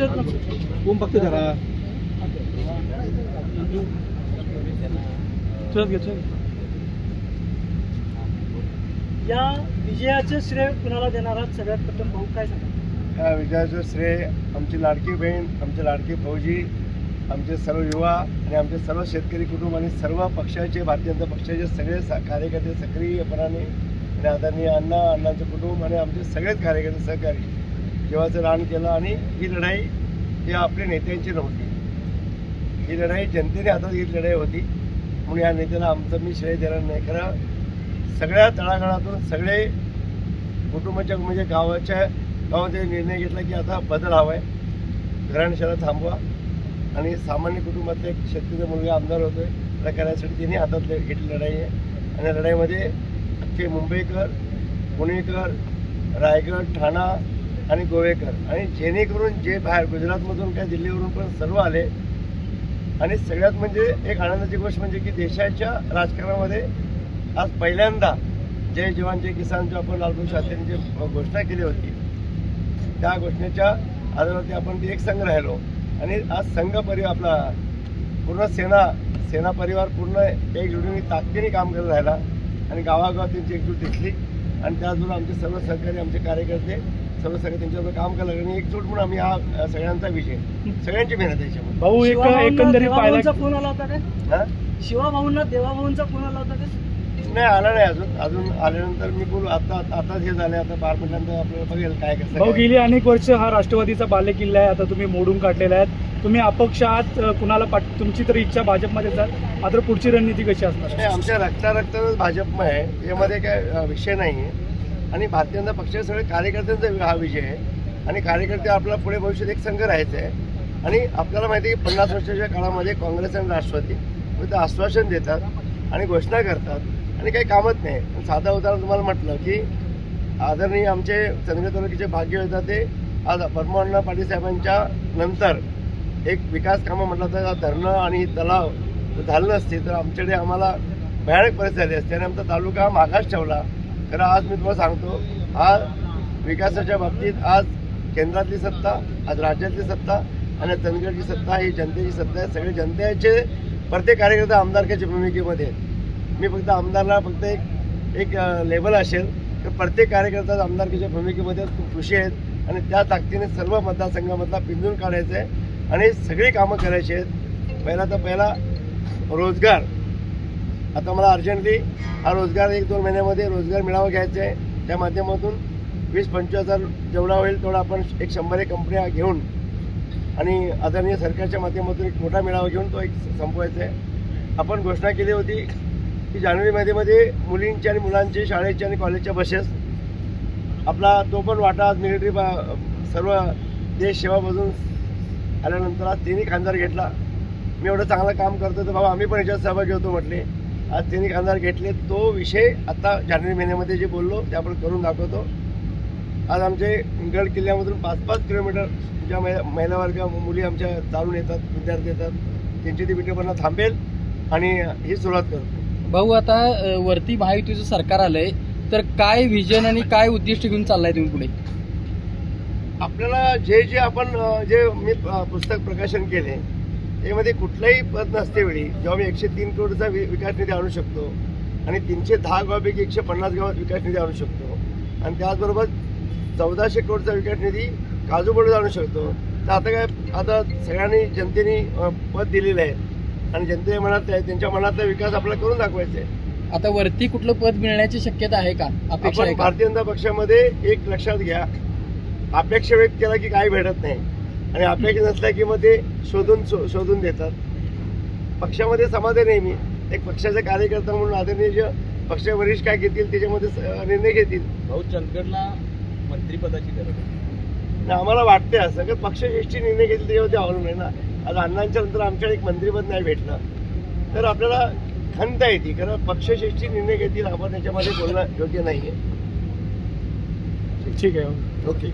कोण फक्त धरा? चल चल. या विजयाचे श्रेय कुणाला देणार आहात? सगळ्यात प्रथम भाऊ काय सांगा या विजयाचं श्रेय आमची लाडकी बहीण आमचे लाडके फौजी आमचे सर्व युवा आणि आमचे सर्व शेतकरी कुटुंब आणि सर्व पक्षाचे भारतीय जनता पक्षाचे सगळे कार्यकर्ते सक्रियपणाने आणि आदरणीय अण्णा अण्णांचं कुटुंब आणि आमचे सगळेच कार्यकर्ते सहकारी. जीवाचं रान केलं आणि ही लढाई ही आपल्या नेत्यांची नव्हती. ही लढाई जनतेने हातात घेतली लढाई होती. म्हणून या नेत्याला आमचं मी श्रेय देणार नाही. खरं सगळ्या तळागाळातून सगळे कुटुंबाच्या म्हणजे गावाच्या गावामध्ये निर्णय घेतला की आता बदल हवा आहे. घराणशाला थांबवा. आणि सामान्य कुटुंबातला एक शेतकरी मुलगा आमदार होतोय. त्या करण्यासाठी तिने हातात घेतली लढाई आहे. आणि लढाईमध्ये अख्खे मुंबईकर पुणेकर रायगड ठाणा आणि गोवेकर. आणि जेणेकरून जे बाहेर गुजरातमधून काय दिल्लीवरून पण सर्व आले. आणि सगळ्यात म्हणजे एक आनंदाची गोष्ट म्हणजे की देशाच्या राजकारणामध्ये आज पहिल्यांदा जय जवान जय किसानचं आपण लालबहादूर शास्त्रींनी जी घोषणा केली होती त्या घोषणेच्या आधारावरती आपण ती एक संघ राहिलो. आणि आज संघ परिवार आपला पूर्ण सेना सेना परिवार पूर्ण एकजुटीने ताकदीने काम करत राहिला. आणि गावागावात त्यांची एकजूट दिसली. आणि त्याचबरोबर आमचे सर्व सहकारी आमचे कार्यकर्ते सर्व सगळे त्यांच्याबरोबर काम करायला लागले आणि एकजूट म्हणून आम्ही हा सगळ्यांचा विजय सगळ्यांची मेहनत आहे याच्यामध्ये. भाऊ एक एकंदरीत पाहिला फोन आला होता काय हा? शिवा भाऊंना देवाभाऊंचा फोन आला होता काय नाही आला नाही अजून. अजून आल्यानंतर मी बोलू आता आताच हे झाले आता बारा मिनिटांतर आपल्याला बघेल काय कसं भाऊ. गेली अनेक वर्ष हा राष्ट्रवादीचा बालेकिल्ला आहे. आता तुम्ही मोडून काढलेला आहे. तुम्ही अपक्ष आहात कुणाला पाठ तुमची तर इच्छा भाजपमध्ये जाल मात्र पुढची रणनीती कशी असणार? नाही आमच्या रक्ता रक्तातच भाजपमय आहे. यामध्ये काय विषय नाही आहे आणि भारतीय जनता पक्षाचे सगळे कार्यकर्त्यांचा हा विजय आहे. आणि कार्यकर्ते आपला पुढे भविष्यात एक संघ राहायचा आहे. आणि आपल्याला माहिती आहे की पन्नास वर्षाच्या काळामध्ये काँग्रेस आणि राष्ट्रवादी फक्त आश्वासन देतात आणि घोषणा करतात आणि काही कामच नाही. साधा साधं उदाहरण तुम्हाला म्हटलं की आदरणीय आमचे चंद्रगड तालुक्याचे भाग्य होता ते आज परमानंद पाटील साहेबांच्या नंतर एक विकास कामं म्हटलं तर धरणं आणि तलाव जर झालं नसते तर आमच्याकडे आम्हाला भयानक परिस्थिती झाली असते. आणि आमचा तालुका मागास ठेवला. तर आज मी तुम्हाला सांगतो आज विकासाच्या बाबतीत आज केंद्रातली सत्ता आज राज्यातली सत्ता आणि चंदगडची सत्ता ही जनतेची सत्ता आहे. सगळे जनतेचे प्रत्येक कार्यकर्ता आमदारकीच्या भूमिकेमध्ये आहेत. मी फक्त आमदारला फक्त एक एक लेबल असेल तर प्रत्येक कार्यकर्ता आमदारकीच्या भूमिकेमध्ये खूप खुशी आहेत आणि त्या ताकदीने सर्व मतदारसंघामधला पिंजून काढायचं आहे आणि सगळी कामं करायची आहेत. पहिला तर पहिला रोजगार. आता मला अर्जंटली हा रोजगार एक दोन महिन्यामध्ये रोजगार मिळावा घ्यायचा आहे. त्या माध्यमातून वीस पंचवीस हजार जेवढा होईल तेवढा आपण एक शंभर एक कंपन्या घेऊन आणि आदरणीय सरकारच्या माध्यमातून एक मोठा मेळावा घेऊन तो एक संपवायचा आहे. आपण घोषणा केली होती की जानेवारी महिन्यामध्ये मुलींची आणि मुलांची शाळेची आणि कॉलेजच्या बसेस आपला तो पण वाटा आज मिलिटरी सर्व देश सेवा बजून आल्यानंतर आज तिन्ही खांदार घेतला. मी एवढं चांगलं काम करतो तर बाबा आम्ही पण याच्यात सहभागी होतो म्हटले. आज तिन्ही खासदार घेतले तो विषय आता जानेवारी महिन्यामध्ये जे बोललो ते आपण करून दाखवतो. आज आमचे गड किल्ल्यामधून पाच पाच किलोमीटर ज्या महिला महिला वर्ग मुली आमच्या चालून येतात विद्यार्थी येतात त्यांची ती विटंबना थांबेल आणि ही सुरुवात करतो. भाऊ आता वरती महायुतीचं सरकार आलंय तर काय विजन आणि काय उद्दिष्ट घेऊन चाललाय तुम्ही पुढे? आपल्याला जे जे आपण जे मी पुस्तक प्रकाशन केले त्यामध्ये कुठलंही पद नसते वेळी जेव्हा मी एकशे तीन करोडचा वि- विकास निधी आणू शकतो आणि तीनशे दहा गावापैकी एकशे पन्नास गावात विकास निधी आणू शकतो. आणि त्याचबरोबर चौदाशे करोडचा विकास निधी काजूबडून आणू शकतो. तर आता काय आता सगळ्यांनी जनतेने पद दिलेलं आहे. आणि जनते मनात आहे त्यांच्या मनातला विकास आपल्याला करून दाखवायचा आहे. आता वरती कुठलं पद मिळण्याची शक्यता आहे का? आपण भारतीय जनता पक्षामध्ये एक लक्षात घ्या. अपेक्षा व्यक्त केला की काही भेटत नाही. आणि अपेक्षा नसल्या की मग ते शोधून शोधून देतात. पक्षामध्ये समाधान आहे मी एक पक्षाचा कार्यकर्ता म्हणून आदरणीय जे पक्ष वरिष्ठ काय घेतील त्याच्यामध्ये स- निर्णय घेतील. भाऊ चंदगडला मंत्रिपदाची गरज आहे. आणि आम्हाला वाटते असं की पक्षश्रेष्ठी निर्णय घेतील त्याच्यावरती अवलंबून आहे ना. आज अण्णांच्या नंतर आमच्याकडे एक मंत्रिपद नाही भेटलं तर आपल्याला खंत येते कारण पक्षश्रेष्ठी निर्णय घेतील आपण त्याच्यामध्ये बोलणं योग्य नाही आहे ठीक आहे. ओके.